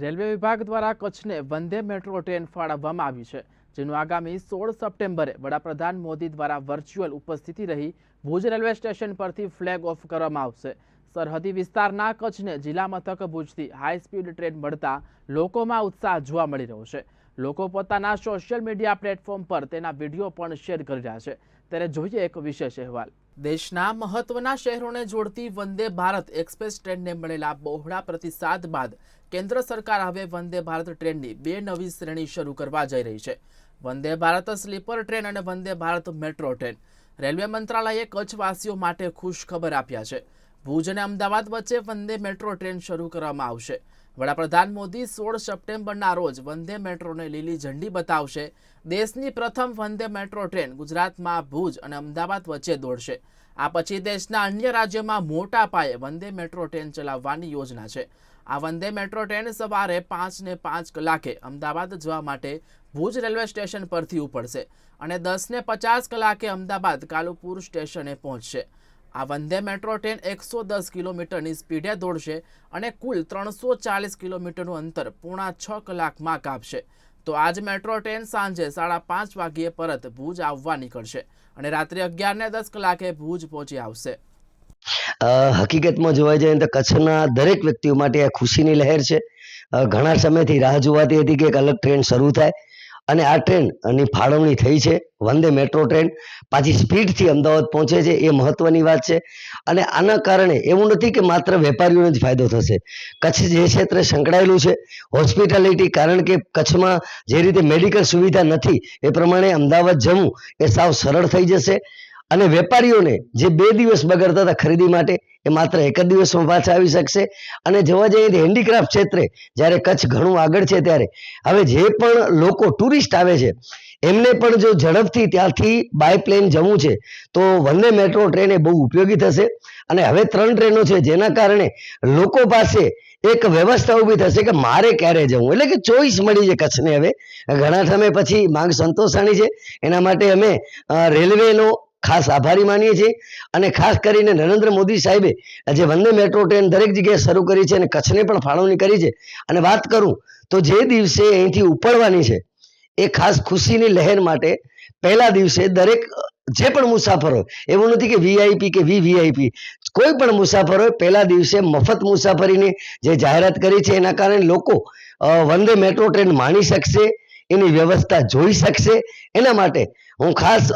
Railway વિભાગ દ્વારા કચ્છને વંદે મેટ્રો ટ્રેન ફાળવવામાં આવી છે, જેનું આગામી સોળ સપ્ટેમ્બરે વડાપ્રધાન મોદી દ્વારા વર્ચ્યુઅલ ઉપસ્થિતિ રહી ભુજ રેલવે સ્ટેશન પરથી ફ્લેગ ઓફ કરવામાં આવશે. સરહદી વિસ્તારના કચ્છને જિલ્લા મથક ભુજથી હાઈ સ્પીડ ટ્રેન મળતા લોકોમાં ઉત્સાહ જોવા મળી રહ્યો છે. લોકો પોતાના સોશિયલ મીડિયા પ્લેટફોર્મ પર તેના વીડિયો પણ શેર કરી રહ્યા છે. ત્યારે જોઈએ એક વિશેષ અહેવાલ. દેશના મહત્વના શહેરોને જોડતી વંદે ભારત એક્સપ્રેસ ટ્રેનને મળેલા બહોળા પ્રતિસાદ બાદ કેન્દ્ર સરકાર હવે વંદે ભારત ટ્રેનની બે નવી શ્રેણી શરૂ કરવા જઈ રહી છે. વંદે ભારત સ્લીપર ટ્રેન અને Vande Bharat metro train. Railway મંત્રાલયે કચ્છવાસીઓ માટે ખુશ ખબર આપ્યા છે. ભુજ અને અમદાવાદ વચ્ચે વંદે મેટ્રો ટ્રેન શરૂ કરવામાં આવશે. વડાપ્રધાન મોદી સોળ સપ્ટેમ્બરના રોજ વંદે મેટ્રોને લીલી ઝંડી બતાવશે. દેશની પ્રથમ વંદે મેટ્રો ટ્રેન ગુજરાતમાં ભુજ અને અમદાવાદ વચ્ચે દોડશે. આ પછી દેશના અન્ય રાજ્યોમાં મોટા પાયે વંદે મેટ્રો ટ્રેન ચલાવવાની યોજના છે. આ વંદે મેટ્રો ટ્રેન સવારે પાંચને પાંચ કલાકે અમદાવાદ જવા માટે ભુજ રેલવે સ્ટેશન પરથી ઉપડશે અને દસને પચાસ કલાકે અમદાવાદ કાલુપુર સ્ટેશને પહોંચશે. આ વંદે મેટ્રો ટ્રેન એકસો દસ કિલોમીટરની સ્પીડે દોડશે અને કુલ ત્રણસો ચાલીસ કિલોમીટરનું અંતર પૂણા છ કલાકમાં કાપશે. તો આજ મેટ્રો ટ્રેન સાંજે સાડા પાંચ વાગ્યે પરત ભુજ આવવા નીકળશે અને રાત્રે અગિયાર ને દસ કલાકે ભુજ પહોંચી આવશે. હકીકતમાં જોવા જઈએ તો કચ્છના દરેક વ્યક્તિઓ માટે આ ખુશીની લહેર છે. ઘણા સમયથી રાહ જોવાતી હતી કે એક અલગ ટ્રેન શરૂ થાય. અને આ ટ્રેનની ફાળવણી થઈ છે. Vande metro train. પાછી સ્પીડથી અમદાવાદ પહોંચે છે, એ મહત્વની વાત છે. અને આના કારણે એવું નથી કે માત્ર વેપારીઓને જ ફાયદો થશે. કચ્છ જે ક્ષેત્રે સંકળાયેલું છે, હોસ્પિટાલિટી કારણ કે કચ્છમાં જે રીતે મેડિકલ સુવિધા નથી, એ પ્રમાણે અમદાવાદ જવું એ સાવ સરળ થઈ જશે. અને વેપારીઓને જે બે દિવસ બગડતા હતા ખરીદી માટે, એ માત્ર એક જ દિવસમાં પાછા આવી શકશે. અને જોવા જઈએ તો હેન્ડીક્રાફ્ટ ક્ષેત્રે જ્યારે કચ્છ ઘણું આગળ છે ત્યારે, હવે જે પણ લોકો ટુરિસ્ટ આવે છે, એમને પણ જો ઝડપથી ત્યાંથી બાય પ્લેન જવું છે, તો વંદે મેટ્રો ટ્રેન એ બહુ ઉપયોગી થશે. અને હવે ત્રણ ટ્રેનો છે, જેના કારણે લોકો પાસે એક વ્યવસ્થા ઊભી થશે કે મારે ક્યારે જવું. એટલે કે ચોઈસ મળી છે કચ્છને હવે. ઘણા સમય પછી માંગ સંતોષાણી છે. એના માટે અમે રેલવેનો ખાસ આભારી માનીએ છીએ. અને ખાસ કરીને નરેન્દ્ર મોદી સાહેબે જે વંદે મેટ્રો ટ્રેન દરેક જગ્યાએ શરૂ કરી છે અને કચ્છને પણ ફાળવણી કરી છે. અને વાત કરું તો જે દિવસે અહીંથી ઉપડવાની છે, એ ખાસ ખુશીની લહેર માટે પહેલા દિવસે દરેક જે પણ મુસાફર હોય, એવું નથી કે વીઆઈપી કે વી વીઆઈપી કોઈ પણ મુસાફર હોય, પહેલા દિવસે મફત મુસાફરીની જે જાહેરાત કરી છે, એના કારણે લોકો વંદે મેટ્રો ટ્રેન માણી શકશે. એની વ્યવસ્થા જોઈ શકશે. એના માટે હું ખાસ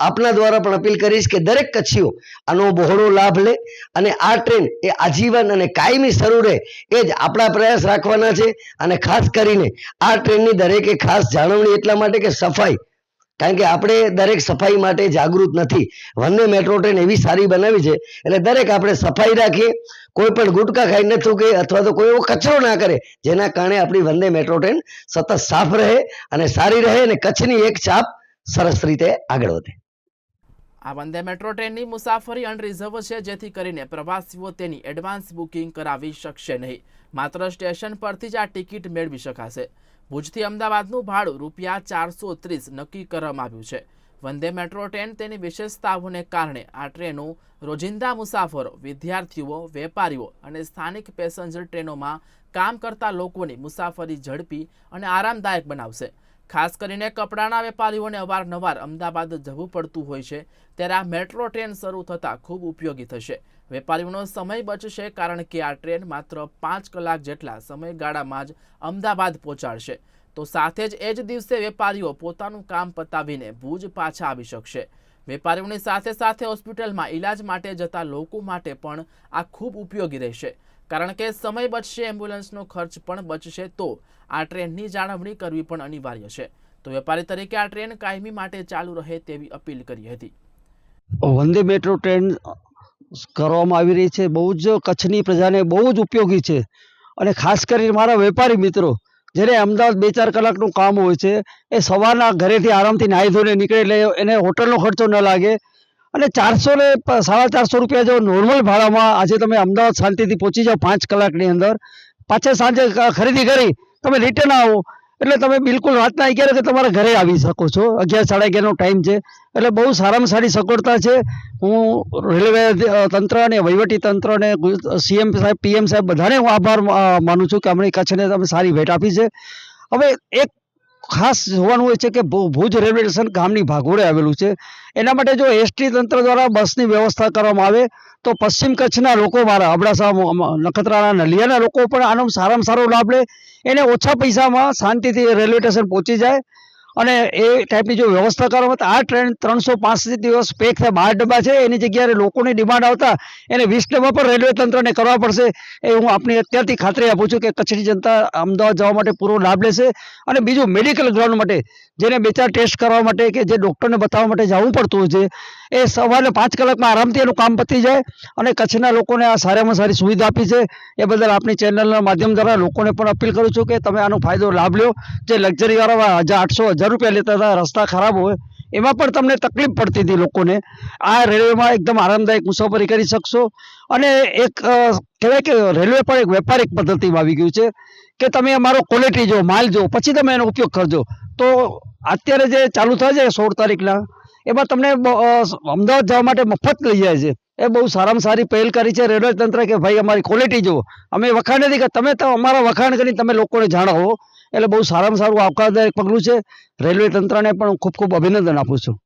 આપના દ્વારા પણ અપીલ કરીશ કે દરેક કચ્છીઓ આનો બહોળો લાભ લે અને આ ટ્રેન એ આજીવન અને કાયમી શરૂ રહે એ જ આપણા પ્રયાસ રાખવાના છે. અને ખાસ કરીને આ ટ્રેનની દરેકે ખાસ જાળવણી એટલા માટે કે સફાઈ કારણ કે આપણે દરેક સફાઈ માટે જાગૃત નથી. વંદે મેટ્રો ટ્રેન એવી સારી બનાવી છે, એટલે દરેક આપણે સફાઈ રાખીએ, કોઈ પણ ગુટકા ખાઈ ન થૂકે અથવા તો કોઈ એવો કચરો ના કરે, જેના કારણે આપણી વંદે મેટ્રો ટ્રેન સતત સાફ રહે અને સારી રહે અને કચ્છની એક છાપ સરસ રીતે આગળ વધે. આ વંદે મેટ્રો ટ્રેનની મુસાફરી અનરિઝર્વ છે, જેથી કરીને પ્રવાસીઓ તેની એડવાન્સ બુકિંગ કરાવી શકશે નહીં. માત્ર સ્ટેશન પરથી જ આ ટિકિટ મેળવી શકાશે. ભુજથી અમદાવાદનું ભાડું રૂપિયા ચારસો ત્રીસ નક્કી કરવામાં આવ્યું છે. વંદે મેટ્રો ટ્રેન તેની વિશેષતાઓને કારણે આ ટ્રેનો રોજિંદા મુસાફરો, વિદ્યાર્થીઓ, વેપારીઓ અને સ્થાનિક પેસેન્જર ટ્રેનોમાં કામ કરતા લોકોની મુસાફરી ઝડપી અને આરામદાયક બનાવશે. ખાસ કરીને કપડાના વેપારીઓને અવારનવાર અમદાવાદ જવું પડતું હોય છે, ત્યારે આ મેટ્રો ટ્રેન શરૂ થતાં ખૂબ ઉપયોગી થશે. વેપારીઓનો સમય બચશે કારણ કે આ ટ્રેન માત્ર પાંચ કલાક જેટલા સમયગાળામાં જ અમદાવાદ પહોંચાડશે. તો સાથે જ એ જ દિવસે વેપારીઓ પોતાનું કામ પતાવીને ભુજ પાછા આવી શકશે. વેપારીઓની સાથે સાથે હોસ્પિટલમાં ઈલાજ માટે જતા લોકો માટે પણ આ ખૂબ ઉપયોગી રહેશે. કારણ કે સમય બચશે, એમ્બ્યુલન્સનો ખર્ચ પણ બચશે તો આ ટ્રેનની જાળવણી કરવી પણ અનિવાર્ય છે. તો વેપારી તરીકે આ ટ્રેન કાયમી માટે ચાલુ રહે તેવી અપીલ કરી હતી. વંદે મેટ્રો ટ્રેન કરવામાં આવી રહી છે. બહુ જ કચ્છની પ્રજાને બહુ જ ઉપયોગી છે. અને ખાસ કરીને મારા વેપારી મિત્રો, જેને અમદાવાદ બે ચાર કલાકનું કામ હોય છે, એ સવારના ઘરેથી આરામથી નાહી ધોઈને નીકળે એટલે એને હોટલનો ખર્ચો ન લાગે. અને ચારસો ને સાડા ચારસો રૂપિયા જો નોર્મલ ભાડામાં આજે તમે અમદાવાદ શાંતિથી પહોંચી જાઓ પાંચ કલાકની અંદર. પાછા સાંજે ખરીદી કરી, તમે રિટર્ન આવો. એટલે તમે બિલકુલ રાતના અગિયાર કે તમારા ઘરે આવી શકો છો. અગિયાર, સાડા અગિયારનો ટાઈમ છે. એટલે બહુ સારામાં સારી સગવડતા છે. હું રેલવે તંત્ર અને વહીવટી તંત્ર અને સીએમ સાહેબ, પીએમ સાહેબ બધાને હું આભાર માનું છું કે અમને કચ્છને તમે સારી ભેટ આપી છે. હવે એક ખાસ જોવાનું હોય છે કે ભુજ રેલવે સ્ટેશન ગામની ભાગોળે આવેલું છે. એના માટે જો એસટી તંત્ર દ્વારા બસની વ્યવસ્થા કરવામાં આવે, તો પશ્ચિમ કચ્છના લોકો મારા અબડાસા નખત્રાણા નલિયાના લોકો પણ આનો સારામાં સારો લાભ લે. એને ઓછા પૈસામાં શાંતિથી રેલવે સ્ટેશન પહોંચી જાય. અને એ ટાઈપની જો વ્યવસ્થા કરવામાં આ ટ્રેન ત્રણસો પાંસઠ દિવસ પેક થાય. બાર ડબ્બા છે, એની જગ્યાએ લોકોની ડિમાન્ડ આવતા એને વીસ ડબ્બા પણ રેલવે તંત્રને કરવા પડશે એ હું આપની અત્યારથી ખાતરી આપું છું કે કચ્છની જનતા અમદાવાદ જવા માટે પૂરો લાભ લેશે. અને બીજું મેડિકલ ગ્રાઉન્ડ માટે જેને બે ચાર ટેસ્ટ કરવા માટે કે જે ડૉક્ટરને બતાવવા માટે જવું પડતું હોય છે, એ સવારે પાંચ કલાકમાં આરામથી એનું કામ પતી જાય અને કચ્છના લોકોને આ સારામાં સારી સુવિધા આપી છે. એ બદલ આપની ચેનલના માધ્યમ દ્વારા લોકોને પણ અપીલ કરું છું કે તમે આનો ફાયદો લાભ લ્યો. જે લક્ઝરીવાળા હજાર આઠસો હજાર રૂપિયા લેતા હતા, રસ્તા ખરાબ હોય, એમાં પણ તમને તકલીફ પડતી હતી લોકોને. આ રેલવેમાં એકદમ આરામદાયક મુસાફરી કરી શકશો. અને એક કહેવાય કે રેલવે પણ એક વેપારિક પદ્ધતિમાં આવી ગયું છે કે તમે અમારો ક્વોલિટી જો, માલ જો, પછી તમે એનો ઉપયોગ કરજો. તો અત્યારે જે ચાલુ થાય છે સોળ તારીખના, એમાં તમને અમદાવાદ જવા માટે મફત લઈ જાય છે. એ બહુ સારામાં સારી પહેલ કરી છે રેલવે તંત્ર કે ભાઈ અમારી ક્વોલિટી જુઓ અમે વખાણ નથી કે તમે તો અમારા વખાણ કરીને તમે લોકોને જાણો. એટલે બહુ સારામાં સારું આવકારદાયક પગલું છે. રેલવે તંત્રને પણ ખૂબ ખૂબ અભિનંદન આપું છું.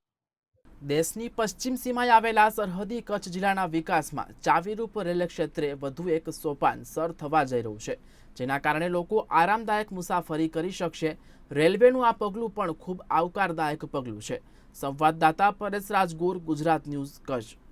દેશની પશ્ચિમ સીમાએ આવેલા સરહદી કચ્છ જિલ્લાના વિકાસમાં ચાવીરૂપ રેલવે ક્ષેત્રે વધુ એક સોપાન સર થવા જઈ રહ્યું છે. જેના કારણે લોકો આરામદાયક મુસાફરી કરી શકશે. રેલવેનું આ પગલું પણ ખૂબ આવકારદાયક પગલું છે. સંવાદદાતા પરેશ રાજગોર, ગુજરાત ન્યૂઝ કચ્છ.